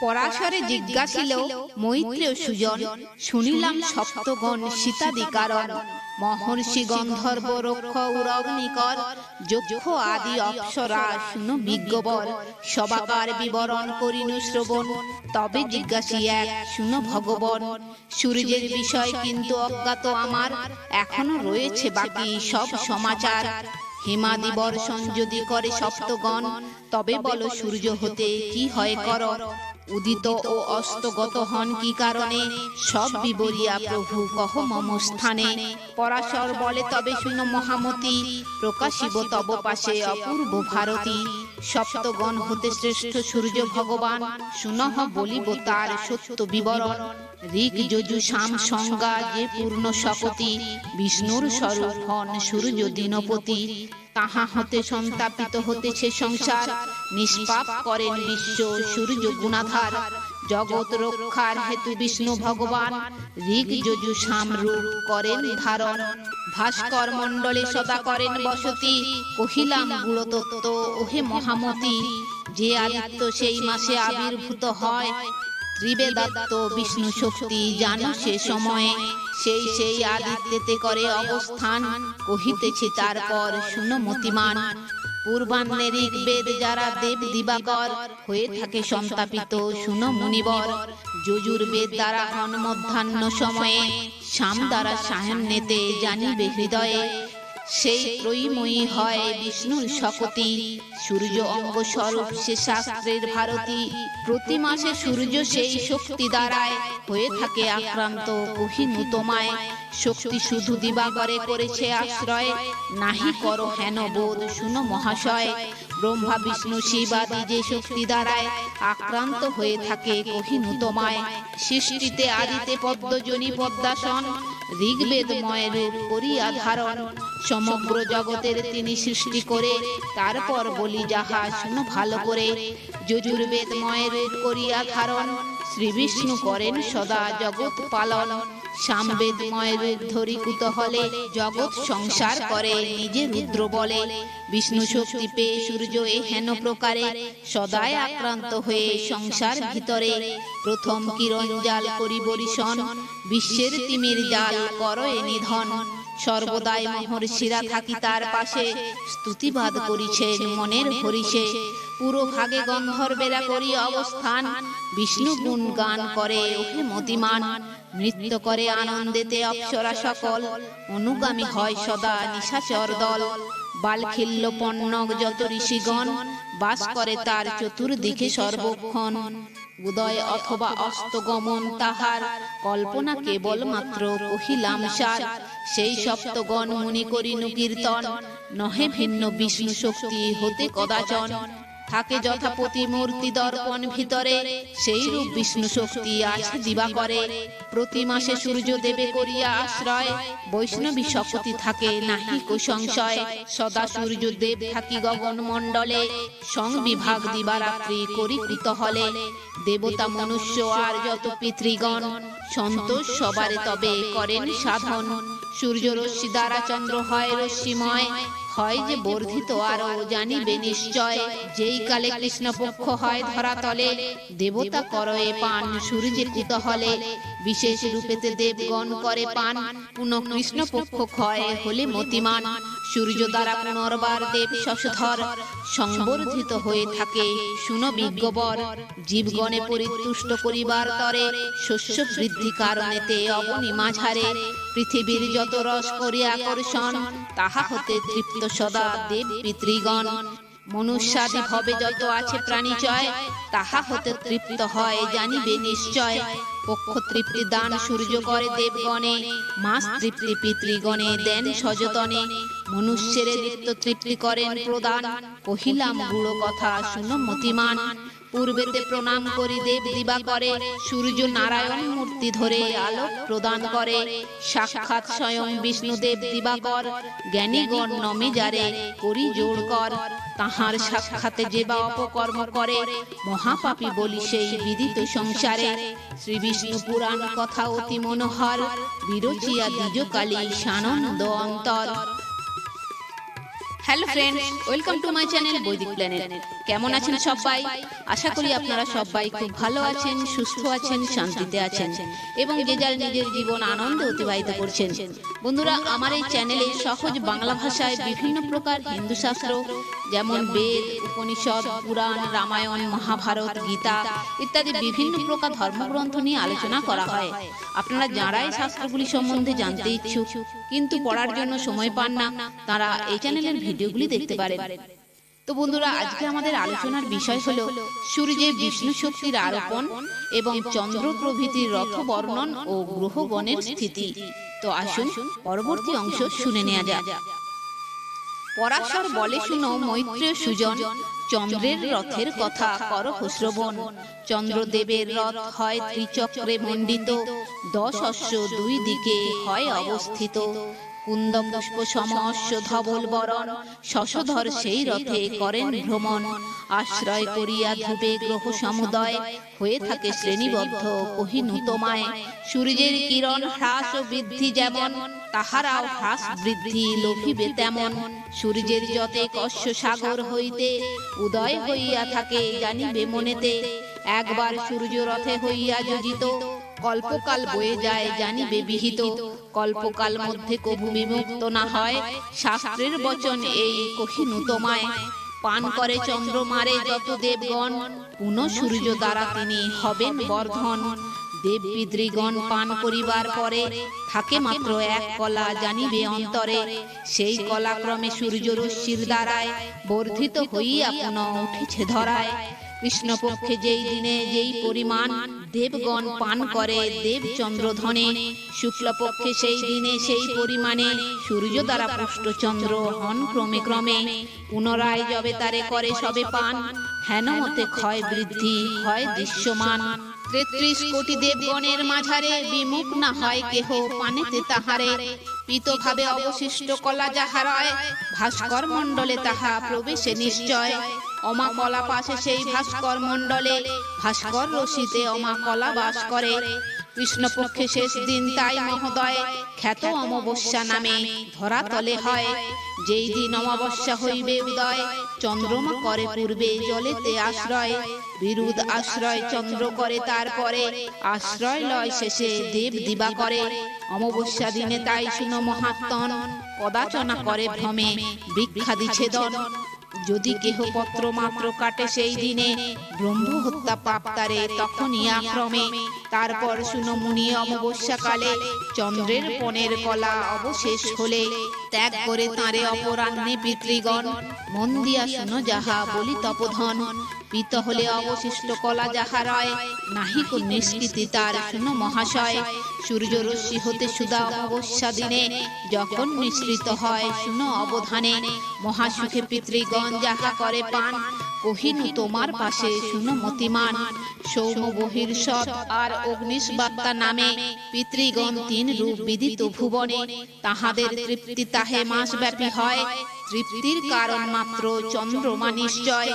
পরাশরে জিজ্ঞাসিল মৈত্রেয় সুজন শুনিলাম সপ্তগণ সীতাদি কারণ মহর্ষি গন্ধর্ব রক্ষ উরগ্নিকর যক্ষ আদি অপ্সরা শুনো বিজ্ঞবর সবাকার বিবরণ করিনু শ্রবণ তবে জিজ্ঞাসি এক শুনো ভগবন সূর্যের বিষয় কিন্তু অজ্ঞাত আমার এখনও রয়েছে বাকি সব সমাচার। হিমাদি বর্ষণ যদি করে সপ্তগণ তবে বলো সূর্য হতে কি হয় কর? উদিত ও অস্তগত হন কি কারণে? সব বিবরিয়া প্রভু কহ মম স্থানে। পরাশর বলে, তবে শুনো মহামতি, প্রকাশিব তব পাশে অপূর্ব ভারতী। সপ্তগণ হতে শ্রেষ্ঠ সূর্য ভগবান শুনহ বলিব তার সত্য বিবরণ। ঋক যজু শাম সংজ্ঞা যে পূর্ণ শকতি, বিষ্ণুর স্বরূপ হন সূর্য দিনপতি। তাহা হতে সন্তাপিত হতেছে সংসার? নিষ্পাপ করেন বিশ্ব সূর্য গুণাধার। জগৎ রক্ষার হেতু বিষ্ণু ভগবান। ঋক যজু শাম রূপ করেন ধারণ। ভাস্কর মণ্ডলে সদা করেন বসতি। কহিলাম গুড় তত্ত্ব ওহে মহামতি, যে আদিত্য সেই মাসে আবির্ভূত হয় ত্রিবেদাত্ত বিষ্ণু শক্তি জানো সে সময়ে সেই সেই আদিত্যতে করে অবস্থান কহিতেছে তারপর শুনো মতিমান। পূর্বাহ্নে ঋগ্বেদ যারা দেব দিবাকর হয়ে থাকে সন্তাপিত শুনো মুনিবর। যজুর্বেদ দ্বারা হন মধ্যাহ্ন সময়ে শাম দ্বারা সায়ন্নেতে জানিবে হৃদয়ে সেই ত্রয়ীময়ী হয় বিষ্ণুর শকতি। সূর্য অঙ্গ স্বরূপ সে শাস্ত্রের ভারতী। প্রতি মাসে সূর্য সেই শক্তি দ্বারায় হয়ে থাকে আক্রান্ত কহিনু তোমায় শক্তি শুধু দিবাগরে করেছে আশ্রয়। নাহি করো হেন বোধ, শুনো মহাশয়। ব্রহ্মা, বিষ্ণু শিবাদি যে শক্তি দ্বারায় আক্রান্ত হয়ে থাকে কহিনু তোমায় সৃষ্টিতে আদিতে পদ্মজনী পদ্মাসন। ঋগ্বেদময় রূপ করিয়া ধারণ সমগ্র জগতের তিনি সৃষ্টি করে, তারপর বলি যাহা শুনো ভালো করে যজুর্বেদময় রূপ করিয়া ধারণ শ্রী বিষ্ণু করেন সদা জগৎ পালন। সামবেদময় রূপ ধরি কুতহলে জগৎ সংসার করে নিজে রুদ্র বলে। বিষ্ণু শক্তি পেয়ে সূর্য এ হেন প্রকারে সদায় আক্রান্ত হয়ে সংসার ভিতরে প্রথম কিরণ জাল করি বরিশন, বিশ্বের তিমির জাল কর এ নিধন। সর্বদাই মহর্ষিরা থাকি তার পাশে, স্তুতিবাদ করিছেন মনের হরিষে। পুরো ভাগে গন্ধর্বেরা করি অবস্থান। বিষ্ণু গুণ গান করে, ওহে মতিমান নৃত্য করে আনন্দেতে অপ্সরা সকল। অনুগামী হয় সদা নিশাচর দল। বালখিল্য পণ্যক যত ঋষিগণ, বাস করে তার চতুর্দিকে সর্বক্ষণ। উদয় অথবা অস্তগমন তাহার, কল্পনা কেবল মাত্র কহিলাম সার। সেই সপ্তগণ মুনি কীর্তন। নহে ভিন্ন বিষ্ণু শক্তি হতে কদাচন। থাকে যথাপতি মূর্তি দর্পণ ভিতরে সেই রূপ বিষ্ণু শক্তি আছে দিবা করে। প্রতি মাসে সূর্য দেবে করিয়া আশ্রয়। বৈষ্ণবী শক্তি থাকে নাহি কো সংশয়। সদা সূর্য দেব থাকি গগন মণ্ডলে। সংবিভাগ দিবারাত্রি করি কুতহলে দেবতা মনুষ্য আর যত পিতৃগণ। সন্তোষ সবারে তবে করেন সাধন। সূর্য রশ্মি দ্বারা চন্দ্র হয় রশ্মিময়। হয় যে বর্ধিত আরও জানিবে নিশ্চয় যেই কালে কৃষ্ণপক্ষ হয় ধরাতলে দেবতা করয়ে পান সূর্যের কুতহলে বিশেষ রূপেতে দেবগণ করে পান পুনঃ কৃষ্ণপক্ষ ক্ষয় হলে মতিমান সূর্য দ্বারা পুনর্বার দেব শশধর সংবর্ধিত হয়ে থাকে শুনো বিজ্ঞবর জীবগণে পরিতুষ্ট করিবার তরে শস্য বৃদ্ধি কারণেতে অবনি মাঝারে পৃথিবীর যত রস করি আকর্ষণ তাহা হতে তৃপ্ত সদা দেব পিতৃগণ। মনুষ্যাদি ভবে যত আছে প্রাণীচয় তাহা হতে তৃপ্ত হয়, জানিবে নিশ্চয়। পক্ষ তৃপ্তি দান সূর্য করে দেবগণে, মাস তৃপ্তি পিতৃগণে দেন সযতনে। মনুষ্যের নিত্য তৃপ্তি করেন প্রদান, কহিলাম গুড় কথা, শুনো মতিমান। পূর্বেতে প্রণাম করি, দেব দিবা করে, সূর্য নারায়ণ মূর্তি ধরে আলোক প্রদান করে। সাক্ষাৎ স্বয়ং বিষ্ণুদেব দিবাকর জ্ঞানীগণ নমে যারে করি জোড় কর। তাহার সাক্ষাতে যে বা অপকর্ম করে, মহাপাপী বলি সেই বিদিত সংসারে। শ্রী বিষ্ণু পুরাণ কথা অতি মনোহর, বিরচিয়া দ্বিজকালী সানন্দ অন্তর। Hello friends welcome to my channel Vedic Planet কেমন আছেন সবাই? আশা করি আপনারা সবাই খুব ভালো আছেন সুস্থ আছেন শান্তিতে আছেন এবং যে যার নিজের জীবন আনন্দে অতিবাহিত করছেন। বন্ধুরা আমার এই চ্যানেলে সহজ বাংলা ভাষায় বিভিন্ন প্রকার হিন্দু শাস্ত্র যেমন বেদ উপনিষদ পুরাণ রামায়ণ মহাভারত গীতা ইত্যাদি বিভিন্ন প্রকার ধর্মগ্রন্থ নিয়ে আলোচনা করা হয়। আপনারা যারাই শাস্ত্রগুলি সম্বন্ধে জানতে ইচ্ছুক কিন্তু পড়ার জন্য সময় পান না তারা এই চ্যানেলের ভিডিওগুলি দেখতে পারেন। তো বন্ধুরা আজকে আমাদের আলোচনার বিষয় হলো সূর্যে বিষ্ণু শক্তির আরোপণ এবং চন্দ্র প্রভৃতির রথ বর্ণন ও গ্রহগণের স্থিতি। তো আসুন পরবর্তী অংশ শুনে নেওয়া যাক। পরাশর বলে শুনো মৈত্র সুজন। চন্দ্রের রথের কথা কর শ্রবণ চন্দ্রদেবের রথ হয় ত্রিচক্রে মণ্ডিত। দশ অশ্ব দুই দিকে হয় অবস্থিত। সমস্য ধবল বরণ, শশধর সেই রথে করেন ভ্রমণ। আশ্রয় করিয়া ধুবে গ্রহ সমুদয়, হয়ে থাকে শ্রেণীবদ্ধ কহিনুতমায় সূর্যের কিরণ হ্রাস ও বৃদ্ধি যেমন, তাহারাও হ্রাস বৃদ্ধি লোভিবে তেমন। সূর্যের যতে কস্য সাগর হইতে উদয় হইয়া থাকে জানিবে মনেতে, একবার সূর্য রথে হইয়া যোজিত কল্পকাল বয়ে যায় জানিবে বিহিত কল্পকাল মধ্যে কভু বিমুক্ত না হয়। শাস্ত্রের বচন এই কহিনু তোমায় পান করে চন্দ্রমারে যত দেবগণ। পুন সূর্য দ্বারা তিনি হবেন বর্ধন। দেব পিতৃগণ পান করিবার পরে থাকে মাত্র এক কলা জানিবে অন্তরে। সেই কলাক্রমে সূর্য রশ্মির দ্বারায় বর্ধিত হইয়া পুনঃ উঠেছে ধরায়। কৃষ্ণপক্ষে যেই দিনে যেই পরিমাণ দেবগণ পান করে দেব চন্দ্রধনে শুক্লপক্ষে সেই দিনে সেই পরিমাণে সূর্য দ্বারা পুষ্ট চন্দ্র হন ক্রমে ক্রমে, পুনরায় যবে তারে করে সবে পান হেনমতে ক্ষয় বৃদ্ধি হয় দৃশ্যমান। তেত্রিশ কোটি দেবগণের মাঝারে বিমুখ না হয় কেহ পানেতে তাহারে, পিতভাবে অবশিষ্ট কলা যাহারয় ভাস্কর মণ্ডলে তাহা প্রবেশে নিশ্চয়। অমা কলা পাশে সেই ভাস্কর মণ্ডলে ভাস্কর রশিতে অমা কলা বাস করে। কৃষ্ণপক্ষে শেষ দিন তাই মহোদয় খ্যাত অমাবস্যা নামে ধরাতলে হয়। যেই দিন অমাবস্যা হইবে উদয় চন্দ্রমা করে পূর্বে জলেতে আশ্রয় বিরুদ আশ্রয় চন্দ্র করে তারপরে আশ্রয় লয় শেষে দেব দিবা করে। অমাবস্যা দিনে তাই শুনো মহাত্মন। কদাচনা করে ভ্রমে। ভিক্ষা দিছেদন যদি কেহপত্র মাত্র কাটে সেই দিনে ব্রহ্ম হত্যা পাপ তারে তখনই আক্রমে। তারপর শুনো মুনি অমাবস্যা কালে চন্দ্রের পনেরো কলা অবশেষ হলে ত্যাগ করে তাঁরে অপরাহ্নে পিতৃগণ মন দিয়া শুনো যাহা বলি তপধন। পিত হলে অবশিষ্ট কলা যাহা রয় নাহি কো নিষ্কৃতি তার শুনো মহাশয়। সূর্য রশ্মি হতে সুদা অমাবস্যা দিনে যখন মিশ্রিত হয় শুনো অবধানে। মহাসুখে পিতৃগণ যাহা করে পান কহিনু তোমার পাশে শুনো মতিমান। সৌম বহির্ষদ আর অগ্নিষ্বাত্তা নামে পিতৃগণ তিন রূপ বিদিত ভুবনে। তাহাদের তৃপ্তি তাহে মাস ব্যাপী হয়। তৃপ্তির কারণ মাত্র চন্দ্রমা নিশ্চয়।